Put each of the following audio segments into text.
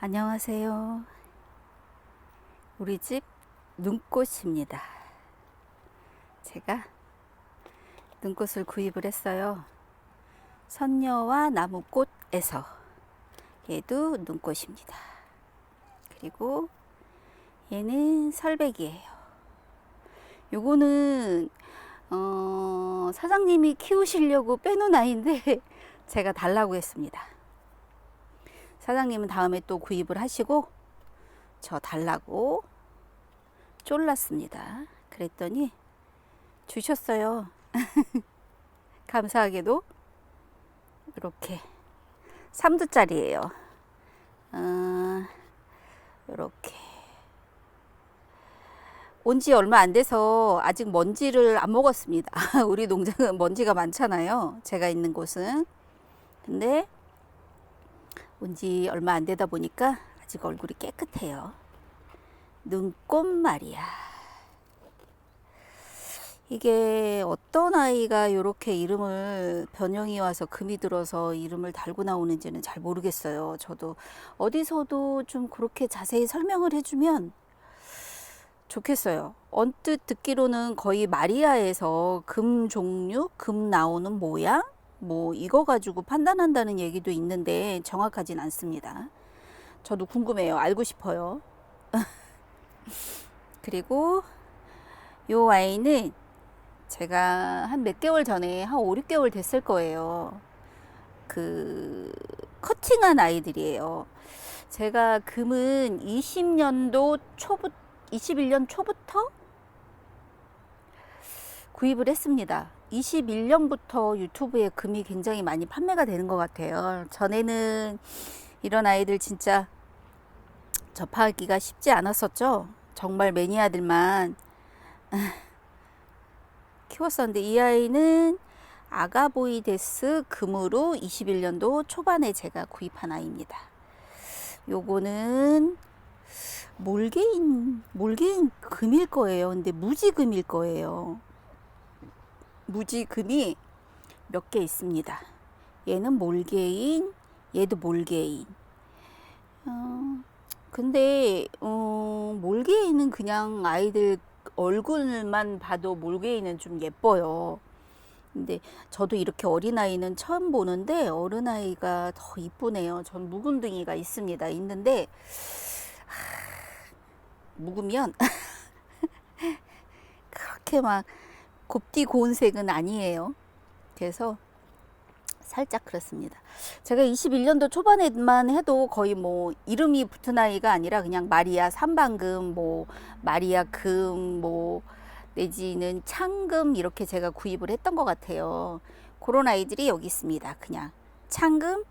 안녕하세요. 우리 집 눈꽃입니다. 제가 눈꽃을 구입을 했어요. 선녀와 나무꽃에서 얘도 눈꽃입니다. 그리고 얘는 설백이에요. 요거는 어, 사장님이 키우시려고 빼놓은 아이인데 제가 달라고 했습니다. 사장님은 다음에 또 구입을 하시고 저 달라고 쫄랐습니다. 그랬더니 주셨어요. 감사하게도 이렇게 3두짜리예요. 어, 이렇게 온 지 얼마 안 돼서 아직 먼지를 안 먹었습니다. 우리 농장은 먼지가 많잖아요. 제가 있는 곳은. 근데 온 지 얼마 안 되다 보니까 아직 얼굴이 깨끗해요. 눈꽃 말이야. 이게 어떤 아이가 이렇게 이름을 변형이 와서 금이 들어서 이름을 달고 나오는지는 잘 모르겠어요. 저도 어디서도 좀 그렇게 자세히 설명을 해주면 좋겠어요. 언뜻 듣기로는 거의 마리아에서 금 종류, 금 나오는 모양, 뭐 이거 가지고 판단한다는 얘기도 있는데 정확하진 않습니다. 저도 궁금해요. 알고 싶어요. 그리고 요 와인은 제가 한 몇 개월 전에 한 5, 6개월 됐을 거예요. 그 커팅한 아이들이에요. 제가 금은 20년도 초부터 21년 초부터 구입을 했습니다. 21년부터 유튜브에 금이 굉장히 많이 판매가 되는 것 같아요. 전에는 이런 아이들 진짜 접하기가 쉽지 않았었죠. 정말 매니아들만 키웠었는데 이 아이는 아가보이데스 금으로 21년도 초반에 제가 구입한 아이입니다. 요거는 몰개인 몰개인 금일 거예요. 근데 무지금일 거예요. 무지금이 몇 개 있습니다. 얘는 몰개인, 얘도 몰개인. 어, 근데 어, 몰개인은 그냥 아이들 얼굴만 봐도 몰개인은 좀 예뻐요. 근데 저도 이렇게 어린아이는 처음 보는데 어른아이가 더 이쁘네요. 전 묵은둥이가 있습니다. 있는데 묵으면 그렇게 막 곱디 고운 색은 아니에요. 그래서 살짝 그렇습니다. 제가 21년도 초반에만 해도 거의 뭐 이름이 붙은 아이가 아니라 그냥 마리아 삼방금, 뭐 마리아 금, 뭐 내지는 창금 이렇게 제가 구입을 했던 것 같아요. 그런 아이들이 여기 있습니다. 그냥 창금,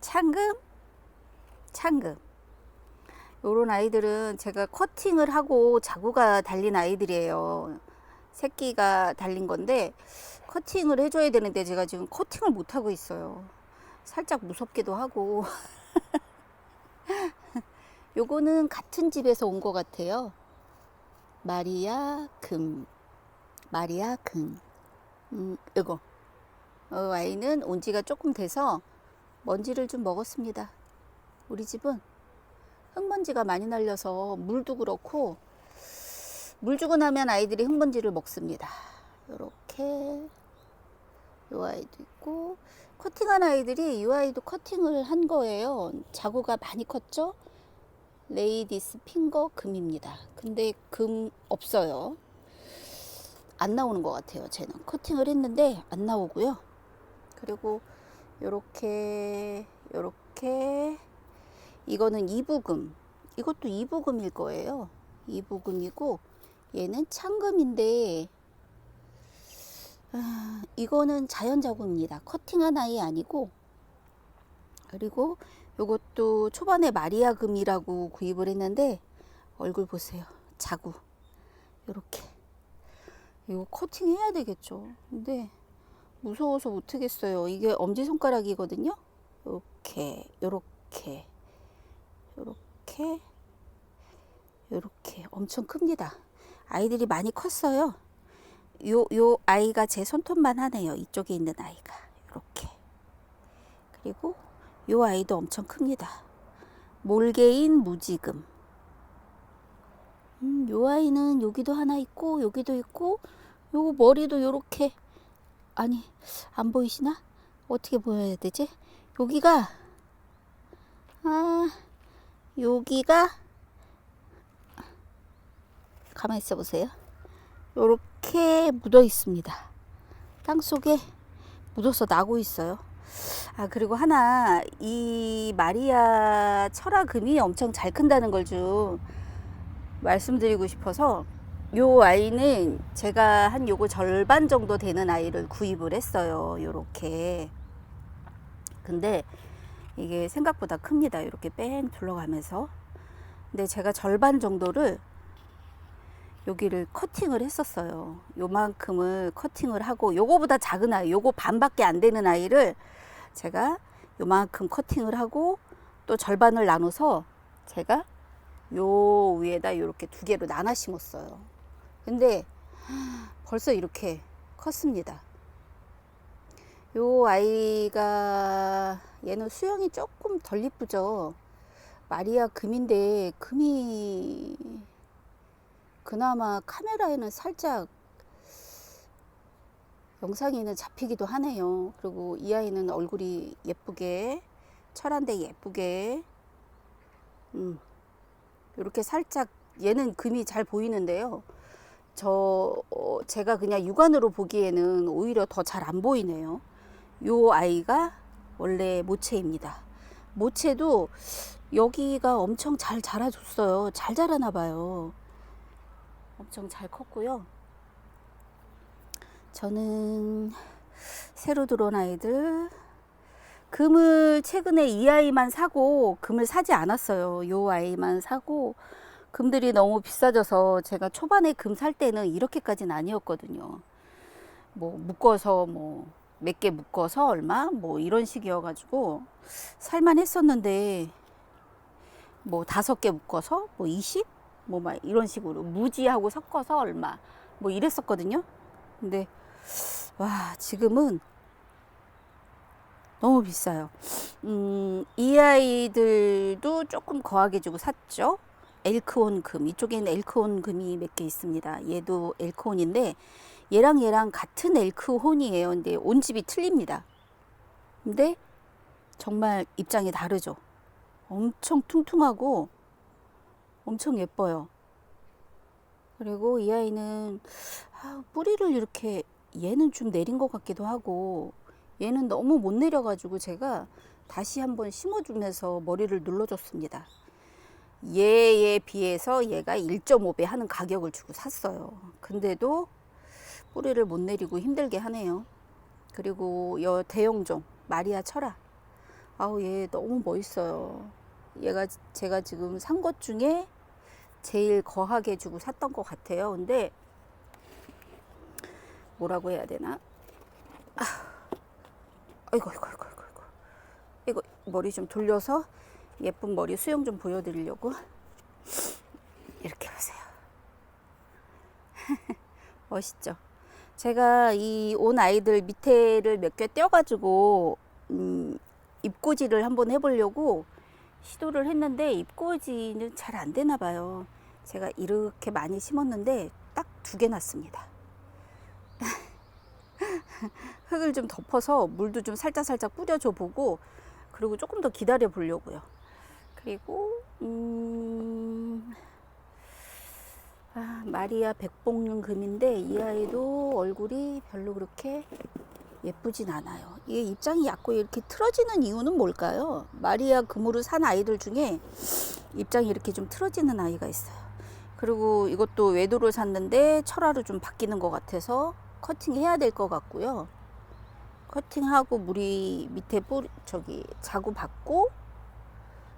창금, 창금. 요런 아이들은 제가 커팅을 하고 자구가 달린 아이들이에요. 새끼가 달린 건데 커팅을 해줘야 되는데 제가 지금 커팅을 못 하고 있어요. 살짝 무섭기도 하고. 요거는 같은 집에서 온 것 같아요. 마리아 금. 마리아 금. 음, 이거. 어, 아이는 온 지가 조금 돼서 먼지를 좀 먹었습니다. 우리 집은 흙먼지가 많이 날려서 물도 그렇고 물 주고 나면 아이들이 흙먼지를 먹습니다. 이렇게 이 아이도 있고 커팅한 아이들이 이 아이도 커팅을 한 거예요. 자구가 많이 컸죠? 레이디스 핑거 금입니다. 근데 금 없어요. 안 나오는 것 같아요. 쟤는 커팅을 했는데 안 나오고요. 그리고 요렇게 요렇게 이거는 이부금 이것도 이부금일 거예요. 이부금이고 얘는 창금인데 아, 이거는 자연자구입니다. 커팅한 아이 아니고 그리고 요것도 초반에 마리아금이라고 구입을 했는데 얼굴 보세요. 자구 요렇게 이거 커팅 해야 되겠죠. 근데 무서워서 못하겠어요. 이게 엄지손가락이거든요. 이렇게 요렇게 요렇게 요렇게 엄청 큽니다. 아이들이 많이 컸어요. 요, 요 아이가 제 손톱만 하네요. 이쪽에 있는 아이가. 이렇게. 그리고 요 아이도 엄청 큽니다. 몰개인 무지금. 음, 요 아이는 여기도 하나 있고 여기도 있고 요거 머리도 요렇게 아니 안 보이시나? 어떻게 보여야 되지? 여기가 아 여기가 가만히 있어 보세요. 요렇게 묻어 있습니다. 땅 속에 묻어서 나고 있어요. 아 그리고 하나 이 마리아 철화금이 엄청 잘 큰다는 걸 좀 말씀드리고 싶어서 요 아이는 제가 한 요거 절반 정도 되는 아이를 구입을 했어요. 요렇게 근데 이게 생각보다 큽니다. 이렇게 뺑 둘러가면서 근데 제가 절반 정도를 여기를 커팅을 했었어요. 요만큼을 커팅을 하고 요거보다 작은 아이, 요거 반밖에 안 되는 아이를 제가 요만큼 커팅을 하고 또 절반을 나눠서 제가 요 위에다 이렇게 두 개로 나눠 심었어요. 근데 벌써 이렇게 컸습니다. 요 아이가 얘는 수영이 조금 덜 이쁘죠. 마리아 금인데 금이 그나마 카메라에는 살짝 영상에는 잡히기도 하네요. 그리고 이 아이는 얼굴이 예쁘게 철한데 예쁘게 음, 이렇게 살짝 얘는 금이 잘 보이는데요. 저 어, 제가 그냥 육안으로 보기에는 오히려 더 잘 안 보이네요. 요 아이가 원래 모체입니다. 모체도 여기가 엄청 잘 자라줬어요. 잘 자라나 봐요. 엄청 잘 컸고요. 저는 새로 들어온 아이들 금을 최근에 이 아이만 사고 금을 사지 않았어요. 요 아이만 사고 금들이 너무 비싸져서 제가 초반에 금 살 때는 이렇게까지는 아니었거든요. 뭐 묶어서 뭐 몇 개 묶어서 얼마 뭐 이런 식이어 가지고 살만 했었는데 뭐 다섯 개 묶어서 뭐 20? 뭐 막 이런 식으로 무지하고 섞어서 얼마 뭐 이랬었거든요. 근데 와 지금은 너무 비싸요. 음, 이 아이들도 조금 거하게 주고 샀죠. 엘크온 금 이쪽에는 엘크온 금이 몇 개 있습니다. 얘도 엘크온인데 얘랑 얘랑 같은 엘크온이에요. 근데 온 집이 틀립니다. 근데 정말 입장이 다르죠. 엄청 퉁퉁하고 엄청 예뻐요. 그리고 이 아이는 아, 뿌리를 이렇게 얘는 좀 내린 것 같기도 하고 얘는 너무 못 내려가지고 제가 다시 한번 심어주면서 머리를 눌러줬습니다. 얘에 비해서 얘가 1.5배 하는 가격을 주고 샀어요. 근데도 뿌리를 못 내리고 힘들게 하네요. 그리고 여 대형종 마리아 철아. 아우 얘 너무 멋있어요. 얘가 제가 지금 산 것 중에 제일 거하게 주고 샀던 것 같아요. 근데 뭐라고 해야 되나? 아, 아이고, 아이고, 아이고, 아이고, 아이고. 이거 머리 좀 돌려서 예쁜 머리 수영 좀 보여드리려고 이렇게 보세요. 멋있죠? 제가 이 온 아이들 밑에를 몇 개 떼어가지고 음, 입꼬지를 한번 해보려고 시도를 했는데 입꼬지는 잘 안 되나 봐요. 제가 이렇게 많이 심었는데 딱 두 개 났습니다. 흙을 좀 덮어서 물도 좀 살짝살짝 뿌려줘 보고 그리고 조금 더 기다려 보려고요. 그리고 음, 아, 마리아 백봉륜 금인데 이 아이도 얼굴이 별로 그렇게 예쁘진 않아요. 이게 입장이 얕고 이렇게 틀어지는 이유는 뭘까요? 마리아 금으로 산 아이들 중에 입장이 이렇게 좀 틀어지는 아이가 있어요. 그리고 이것도 외도를 샀는데 철화로 좀 바뀌는 것 같아서 커팅해야 될 것 같고요. 커팅하고 물이 밑에 뿌리 저기 자구 받고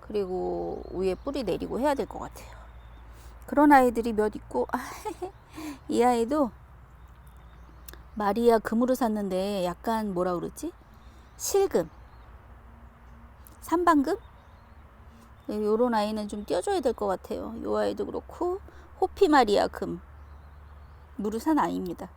그리고 위에 뿌리 내리고 해야 될 것 같아요. 그런 아이들이 몇 있고 아, 이 아이도 마리아 금으로 샀는데 약간 뭐라 그러지? 실금, 삼방금 요런 아이는 좀 띄워줘야 될 것 같아요. 요 아이도 그렇고 호피 마리아 금 무르 산 아이입니다.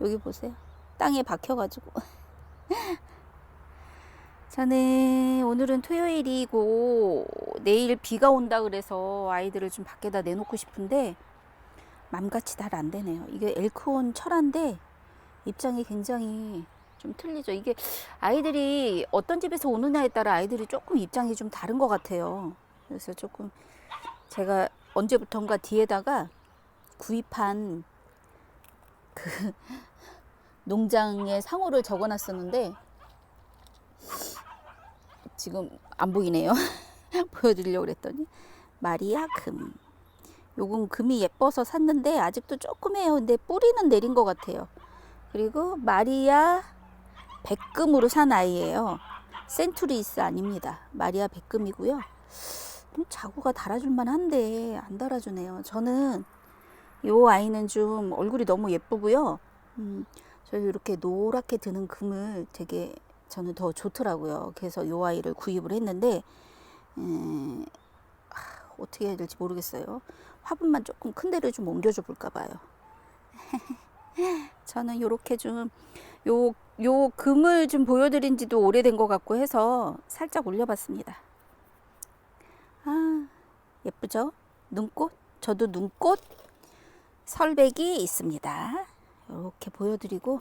여기 보세요. 땅에 박혀가지고 자네 오늘은 토요일이고 내일 비가 온다 그래서 아이들을 좀 밖에다 내놓고 싶은데 맘같이 잘 안 되네요. 이게 엘크온 철화인데 입장이 굉장히 좀 틀리죠. 이게 아이들이 어떤 집에서 오느냐에 따라 아이들이 조금 입장이 좀 다른 것 같아요. 그래서 조금 제가 언제부턴가 뒤에다가 구입한 그 농장의 상호를 적어 놨었는데 지금 안 보이네요. 보여드리려고 그랬더니 마리아 금. 요건 금이 예뻐서 샀는데 아직도 조금 해요. 근데 뿌리는 내린 것 같아요. 그리고 마리아 백금으로 산 아이예요. 센투리스 아닙니다. 마리아 백금이고요. 좀 자구가 달아줄만 한데 안 달아주네요. 저는 요 아이는 좀 얼굴이 너무 예쁘고요. 음, 저 이렇게 노랗게 드는 금을 되게 저는 더 좋더라고요. 그래서 요 아이를 구입을 했는데 음, 아, 어떻게 해야 될지 모르겠어요. 화분만 조금 큰 데를 좀 옮겨줘 볼까 봐요. 저는 요렇게 좀 요, 요 금을 좀 보여드린 지도 오래된 것 같고 해서 살짝 올려봤습니다. 아, 예쁘죠? 눈꽃? 저도 눈꽃 설백이 있습니다. 이렇게 보여드리고,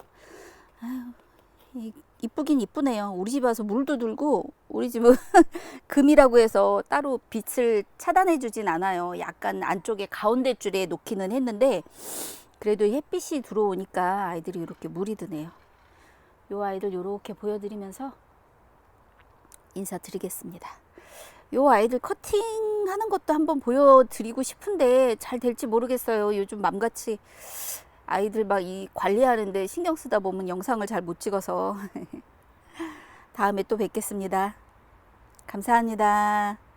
이쁘긴 이쁘네요. 우리 집 와서 물도 들고, 우리 집은 금이라고 해서 따로 빛을 차단해 주진 않아요. 약간 안쪽에 가운데 줄에 놓기는 했는데, 그래도 햇빛이 들어오니까 아이들이 이렇게 물이 드네요. 요 아이들 이렇게 보여드리면서 인사드리겠습니다. 요 아이들 커팅 하는 것도 한번 보여드리고 싶은데 잘 될지 모르겠어요. 요즘 맘같이 아이들 막 이 관리하는데 신경 쓰다 보면 영상을 잘 못 찍어서 다음에 또 뵙겠습니다. 감사합니다.